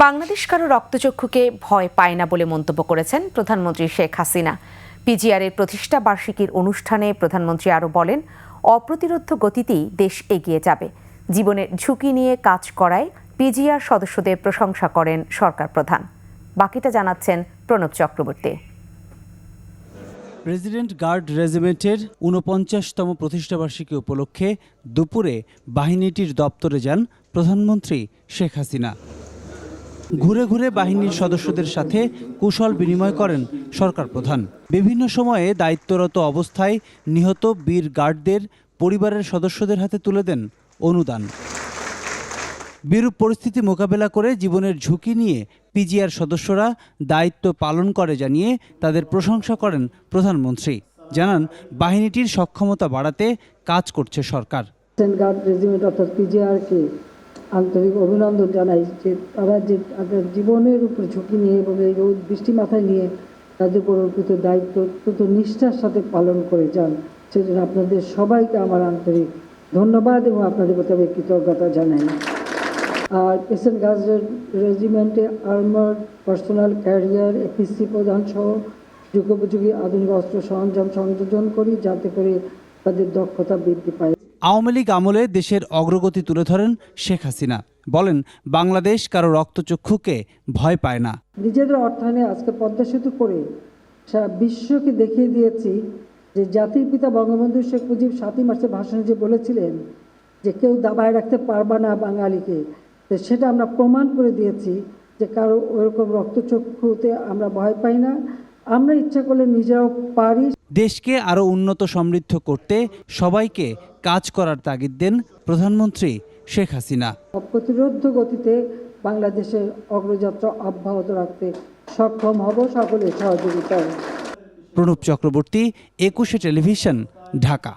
বাংলাদেশ কারও রক্তচক্ষুকে ভয় পায় না বলে মন্তব্য করেছেন প্রধানমন্ত্রী শেখ হাসিনা। পিজিআর এর প্রতিষ্ঠা বার্ষিকীর অনুষ্ঠানে প্রধানমন্ত্রী আরও বলেন অপ্রতিরোধ গতিতেই দেশ এগিয়ে যাবে। জীবনের ঝুঁকি নিয়ে কাজ করায় পিজিআর সদস্যদের প্রশংসা করেন সরকার প্রধান। বাকিটা জানাচ্ছেন প্রণব চক্রবর্তী। প্রেসিডেন্ট গার্ড রেজিমেন্টের ঊনপঞ্চাশতম প্রতিষ্ঠাবার্ষিকী উপলক্ষে দুপুরে বাহিনীটির দপ্তরে যান প্রধানমন্ত্রী শেখ হাসিনা। ঘুরে ঘুরে বাহিনীর সদস্যদের সাথে কুশল বিনিময় করেন সরকার প্রধান। বিভিন্ন সময়ে দায়িত্বরত অবস্থায় নিহত বীর গার্ডদের পরিবারের সদস্যদের হাতে তুলে দেন অনুদান। বিরূপ পরিস্থিতি মোকাবেলা করে জীবনের ঝুঁকি নিয়ে পিজিআর সদস্যরা দায়িত্ব পালন করে জানিয়ে তাদের প্রশংসা করেন প্রধানমন্ত্রী। জানান, বাহিনীটির সক্ষমতা বাড়াতে কাজ করছে সরকার। গার্ড রেজিমেন্ট অর্থাৎ পিজিআরকে আন্তরিক অভিনন্দন জানাই যে তারা যে তাদের জীবনের উপর ঝুঁকি নিয়ে এবং এই রোদ বৃষ্টি মাথায় নিয়ে তাদের উপর দায়িত্ব অত্যন্ত নিষ্ঠার সাথে পালন করে যান। সেজন্য আপনাদের সবাইকে আমার আন্তরিক ধন্যবাদ এবং আপনাদের প্রতি আমি কৃতজ্ঞতা জানাই। আর পেশেন্ট গার্ড রেজিমেন্টে আর্মার পার্সোনাল ক্যারিয়ার এপিসি প্রধান সহ যুগোপযোগী আধুনিক অস্ত্র সরঞ্জাম সংযোজন করি যাতে করে তাদের দক্ষতা বৃদ্ধি পায়। আওয়ামী লীগ আমলে দেশের অগ্রগতি তুলে ধরেন শেখ হাসিনা। বলেন, বাংলাদেশ কারও রক্তচক্ষুকে ভয় পায় না। নিজেদের অর্থায়নে আজকে পদ্মা সেতু করে সারা বিশ্বকে দেখিয়ে দিয়েছি যে জাতির পিতা বঙ্গবন্ধু শেখ মুজিব সাতই মার্চের ভাষণে যে বলেছিলেন যে কেউ দাবায় রাখতে পারবা না বাঙালিকে, তো সেটা আমরা প্রমাণ করে দিয়েছি যে কারও ওরকম রক্তচক্ষুতে আমরা ভয় পাই না। আমরা ইচ্ছা করলে নিজেরাও পারি। দেশকে আরও উন্নত সমৃদ্ধ করতে সবাইকে কাজ করার তাগিদ দেন প্রধানমন্ত্রী শেখ হাসিনা। প্রতিরোধ গতিতে বাংলাদেশের অগ্রযাত্রা অব্যাহত রাখতে সক্ষম হব সকলের সহযোগিতা। প্রণব চক্রবর্তী একুশে টেলিভিশন ঢাকা।